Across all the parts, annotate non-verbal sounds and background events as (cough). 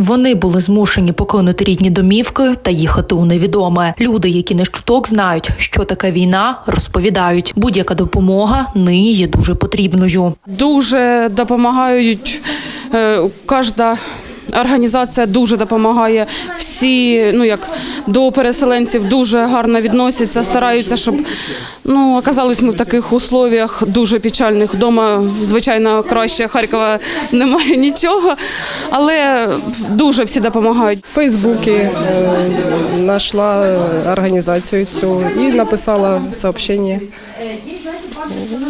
Вони були змушені покинути рідні домівки та їхати у невідоме. Люди, які не чуток знають, що таке війна, розповідають, будь-яка допомога нині є дуже потрібною. Дуже допомагають. е, Кожна організація дуже допомагає. Всі, ну як до переселенців, дуже гарно відносяться, стараються, щоб ну оказались ми в таких условіях дуже печальних. Дома, звичайно, краще Харкова немає нічого, але дуже всі допомагають. В Фейсбуці е, знайшла організацію цю і написала сообщення.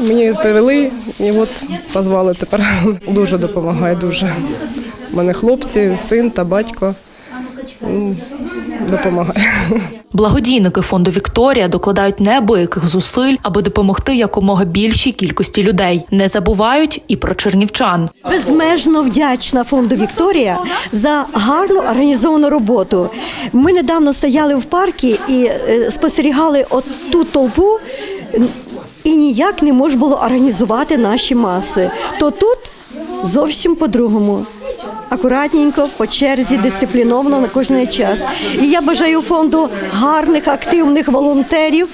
Мені відповіли і от позвали тепер. (laughs) Дуже допомагає, дуже. У мене хлопці, син та батько. Допомагає. Благодійники фонду Вікторія докладають неабияких зусиль, аби допомогти якомога більшій кількості людей. Не забувають і про чернівчан. Безмежно вдячна фонду Вікторія за гарну організовану роботу. Ми недавно стояли в парку і е, спостерігали от ту толпу. І ніяк не можна було організувати наші маси. То тут зовсім по-другому. Акуратненько, по черзі, дисципліновано на кожний час. І я бажаю фонду гарних, активних волонтерів,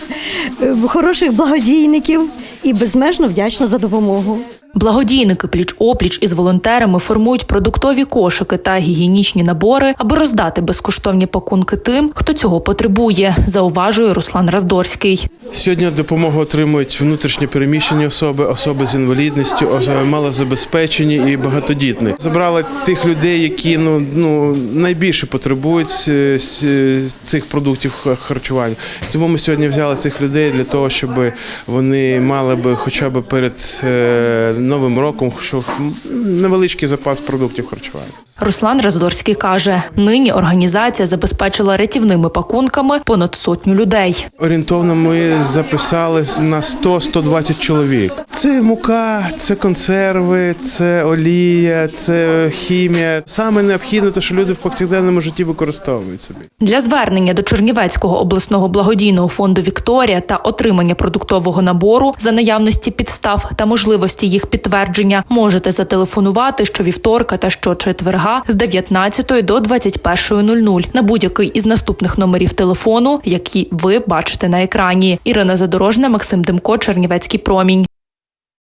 е, хороших благодійників і безмежно вдячна за допомогу. Благодійники пліч-опліч із волонтерами формують продуктові кошики та гігієнічні набори, аби роздати безкоштовні пакунки тим, хто цього потребує, зауважує Руслан Раздорський. Сьогодні допомогу отримують внутрішньо переміщені особи, особи з інвалідністю, малозабезпечені і багатодітні. Забрали тих людей, які ну ну найбільше потребують е, е, цих продуктів харчування. Тому ми сьогодні взяли цих людей для того, щоб вони мали би хоча б перед е, новим роком, що невеличкий запас продуктів харчування. Руслан Раздорський каже: нині організація забезпечила рятівними пакунками понад сотню людей. Орієнтовно ми записали на 100-120 чоловік. Це мука, це консерви, це олія, це хімія. Саме необхідне, те, що люди в повсякденному житті використовують собі. Для звернення до Чернівецького обласного благодійного фонду Вікторія та отримання продуктового набору за наявності підстав та можливості їх підтвердження можете зателефонувати щовівторка та щочетверга з 19 до 21.00 на будь-який із наступних номерів телефону, які ви бачите на екрані. Ірина Задорожна, Максим Демко, Чернівецький промінь.